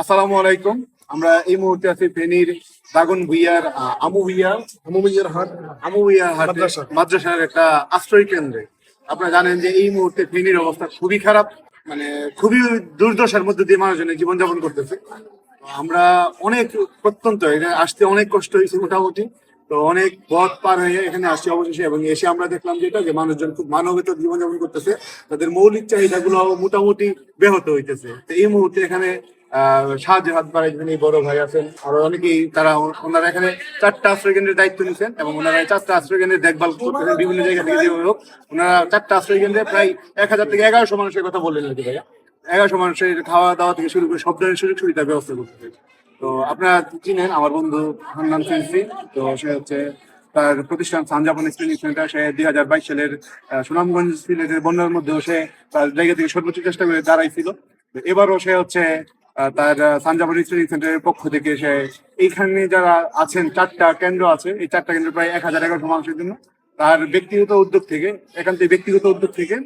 আসসালামু আলাইকুম। আমরা এই মুহূর্তে আছি ফেনীর দাগন ভুইয়ার আমু ভুইয়া। আমুমিয়ার হাট। আমু ভুইয়া হাটে মাদ্রাসা। মাদ্রাসার একটা আশ্রয় কেন্দ্রে। আপনারা জানেন যে এই মুহূর্তে ফেনীর অবস্থা খুবই খারাপ মানে খুবই দুর্দশার মধ্যে দিয়ে মানুষজনের জীবনযাপন করতেছে। আমরা অনেক প্রত্যন্ত এখানে আসতে অনেক কষ্ট হয়েছে মোটামুটি। তো অনেক পথ পার হয়ে এখানে আসছি অবশেষে এবং এসে আমরা দেখলাম যেটা যে মানুষজন খুব মানবিত জীবনযাপন করতেছে। তাদের মৌলিক চাহিদাগুলো মোটামুটি ব্যাহত হইতেছে। তো এই মুহূর্তে এখানে হাত বাড়াইছেন এই বড় ভাই আছেন, আরও অনেকেই তারা ওনারা এখানে চারটা আশ্রয় কেন্দ্রের দায়িত্ব নিচ্ছেন এবং ওনারা চারটা আশ্রয় কেন্দ্রের দেখভাল করতেছেন, বিভিন্ন জায়গা থেকে যেভাবে হোক। ওনারা চারটা আশ্রয় কেন্দ্রে প্রায় এক হাজার থেকে এগারোশো মানুষের কথা বললেন আর কি ভাইয়া। এগারোশো মানুষের খাওয়া দাওয়া থেকে শুরু করে সব ধরনের সুযোগ সুবিধার ব্যবস্থা করতেছে তো আপনারা চিনেন, আমার বন্ধু হান্নান ফেন্সি তো সে হচ্ছে তার প্রতিষ্ঠান সানজাপান স্ক্রিনিং সেন্টার, সে দুই হাজার বাইশ সালের সুনামগঞ্জ সিলেটের বন্যার মধ্যেও সে তার জায়গা থেকে সর্বোচ্চ চেষ্টা করে দাঁড়াইছিল। এবারও সে হচ্ছে তার সানজাপান স্ক্রিনিং সেন্টারের পক্ষ থেকে সে এইখানে যারা আছেন, চারটা কেন্দ্র আছে, এই চারটা কেন্দ্র প্রায় এক হাজার এগারোশো মানুষের জন্য। তার ব্যক্তিগত উদ্যোগ থেকে একান্ত ব্যক্তিগত উদ্যোগ থেকে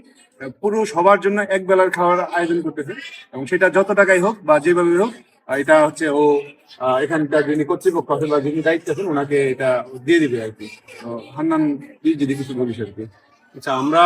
পুরো সবার জন্য এক বেলার খাওয়ার আয়োজন করতেছে। এবং সেটা যত টাকাই হোক বা যেভাবে হোক এটা হচ্ছে ও এখানকার যিনি কর্তৃপক্ষ আছেন বা যিনি দায়িত্ব আছেন, ওনাকে এটা দিয়ে দিবে আর কি। হান্নান যদি কিছু বলিস আর কি। আচ্ছা আমরা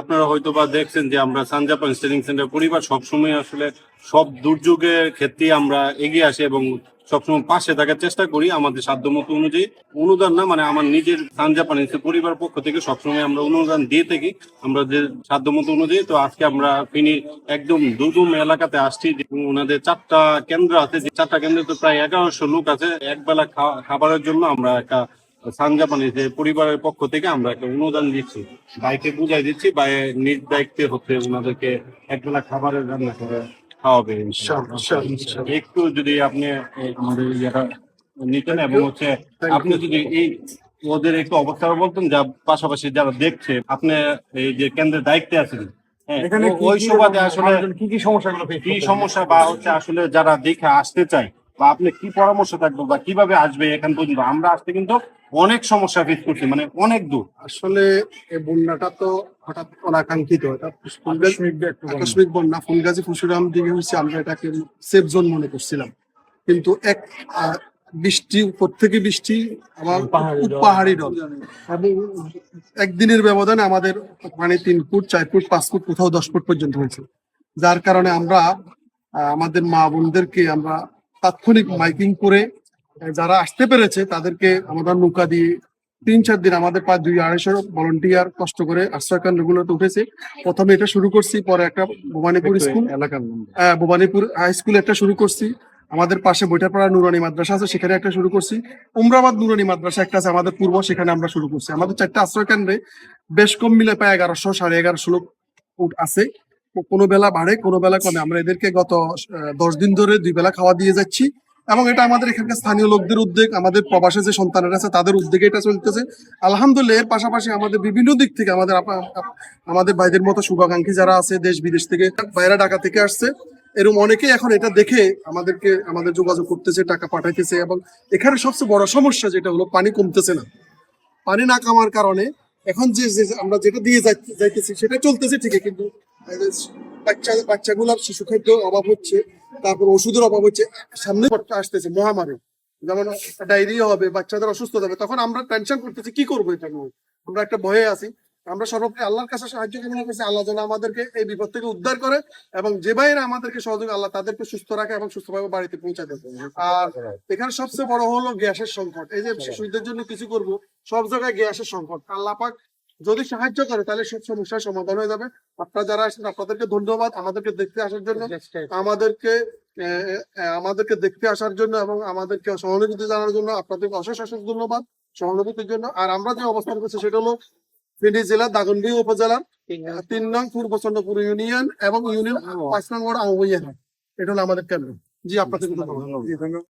আপনারা হয়তো বা দেখছেন যে আমরা সানজাপান স্টেডিং সেন্টার পরিবার সবসময় আসলে সব দুর্যোগের ক্ষেত্রে আমরা এগিয়ে আসি এবং সবসময় পাশে থাকার চেষ্টা করি আমাদের সাধ্যমতো অনুযায়ী। অনুদান না মানে আমার নিজের সানজাপান পরিবার পক্ষ থেকে সবসময় আমরা অনুদান দিয়ে থাকি, আমরা যে সাধ্যমতো অনুযায়ী। তো আজকে আমরা ফিনি একদম দুর্গম এলাকাতে আসছি ওনাদের চারটা কেন্দ্র আছে, যে চারটা কেন্দ্রে তো প্রায় এগারোশো লোক আছে। একবেলা খাবারের জন্য আমরা একটা সানজাপানি যে পরিবারের পক্ষ থেকে আমরা একটা অনুদান দিচ্ছি। বাইকে বুঝাই দিচ্ছি বা নিজ দায়িত্বে হচ্ছে ওনাদেরকে একবেলা খাবারের রান্না করে খাওয়াবে। একটু যদি আপনি আমাদের ইয়েটা নিতেন এবং হচ্ছে আপনি যদি এই ওদের একটু অবস্থা বলতেন যা পাশাপাশি যারা দেখছে আপনি এই যে কেন্দ্রের দায়িত্বে আছেন হ্যাঁ, কি ওই সুবাদে আসলে কি কি সমস্যাগুলো কি সমস্যা বা হচ্ছে আসলে যারা দেখে আসতে চায় বা আপনি কি পরামর্শ থাকবে বা কীভাবে আসবে এখান পর্যন্ত? আমরা আসতে কিন্তু অনেক সমস্যা ফেস করছি মানে অনেক দূর। আসলে এই বন্যাটা তো হঠাৎ অনাকাঙ্ক্ষিত। এটা আকস্মিক বন্যা। ফুলগাছি ফুসুরাম দিকে হচ্ছে আমরা এটাকে সেফ জোন মনে করছিলাম। কিন্তু এক বৃষ্টি উপর থেকে বৃষ্টি আবার পাহাড়ি। পাহাড়ি এবং একদিনের ব্যবধানে আমাদের মানে তিন ফুট চার ফুট পাঁচ ফুট কোথাও দশ ফুট পর্যন্ত হয়েছে। যার কারণে আমরা আহ, আমাদের মা বোনদেরকে আমরা তাৎক্ষণিক মাইকিং করে যারা আসতে পেরেছে তাদেরকে আমাদের নৌকা দিয়ে তিন চার দিন আমাদের প্রায় দুই আড়াইশো ভলেন্টিয়ার কষ্ট করে আশ্রয় কেন্দ্রগুলোতে উঠেছে। প্রথমে এটা শুরু করছি পরে একটা ভবানীপুর স্কুল এলাকার ভবানীপুর হাই স্কুল একটা শুরু করছি। আমাদের পাশে বৈঠাপাড়া নুরানি মাদ্রাসা আছে সেখানে একটা শুরু করছি। উমরাবাদ নুরানি মাদ্রাসা একটা আছে আমাদের পূর্ব সেখানে আমরা শুরু করছি। আমাদের চারটা আশ্রয় কেন্দ্রে বেশ কম মিলে প্রায় এগারোশো সাড়ে এগারোশো লোক আছে। কোনো বেলা বাড়ে, কোনো বেলা কমে। আমরা এদেরকে গত দশ দিন ধরে দুই বেলা খাওয়া দিয়ে যাচ্ছি। এবং এটা আমাদের এখানকার স্থানীয় লোকদের উদ্যোগ আমাদের প্রবাসে যে সন্তানেরা আছে, তাদের উদ্যোগে এটা চলতেছে। আলহামদুলিল্লাহ, এর পাশাপাশি আমাদের বিভিন্ন দিক থেকে আমাদের আমাদের ভাইদের মতো শুভাকাঙ্ক্ষী যারা আছে, দেশ বিদেশ থেকে বাইরা ঢাকা থেকে আসছে এরকম অনেকেই এখন এটা দেখে আমাদেরকে, আমাদের যোগাযোগ করতেছে, টাকা পাঠাইতেছে এবং এখানে সবচেয়ে বড় সমস্যা যেটা হলো, পানি কমতেছে না। পানি না কামার কারণে এখন যে আমরা যেটা দিয়ে যাই- যাইতেছি, সেটা চলতেছে ঠিকই, কিন্তু বাচ্চা বাচ্চাগুলোর শিশু খাদ্য অভাব হচ্ছে, তারপর ওষুধের অভাব হচ্ছে। সামনে আসতেছে, মহামারী। যেমন ডায়রিয়া হবে, বাচ্চাদের হবে, তখন আমরা টেনশন করতেছি, কি করব এটা আমরা একটা ভয়ে আছি। আমরা আল্লাহর কাছে সাহায্য কামনা করছি, আল্লাহ যেন আমাদেরকে এই বিপদ থেকে উদ্ধার করে এবং যে ভাইয়েরা আমাদেরকে সহযোগ, আল্লাহ তাদেরকে সুস্থ রাখে এবং সুস্থভাবে বাড়িতে পৌঁছে দেয়। আর এখানে সবচেয়ে বড় হলো গ্যাসের সংকট। এই যে শিশুদের জন্য কিছু করব, সব জায়গায় গ্যাসের সংকট। আল্লাহ পাক যদি সাহায্য করে তাহলে সব সমস্যার সমাধান হয়ে যাবে। আপনারা যারা আসেন আপনাদেরকে ধন্যবাদ আমাদেরকে দেখতে আসার জন্য। আমাদেরকে আমাদেরকে দেখতে আসার জন্য এবং আমাদেরকে সহানুভূতি জানার জন্য আপনাদেরকে অশেষ অশেষ ধন্যবাদ সহানুভূতির জন্য। আর আমরা যে অবস্থান করছি সেটা হলো ফেনী জেলা দাগনভূঞা উপজেলার তিন নং। পূর্ব চন্দ্রপুর ইউনিয়ন এবং ইউনিয়ন পাঁচ নং ওয়ার্ড আহ্বাইয়া এটা হলো আমাদের কেন্দ্র। জি আপনাদের ধন্যবাদ।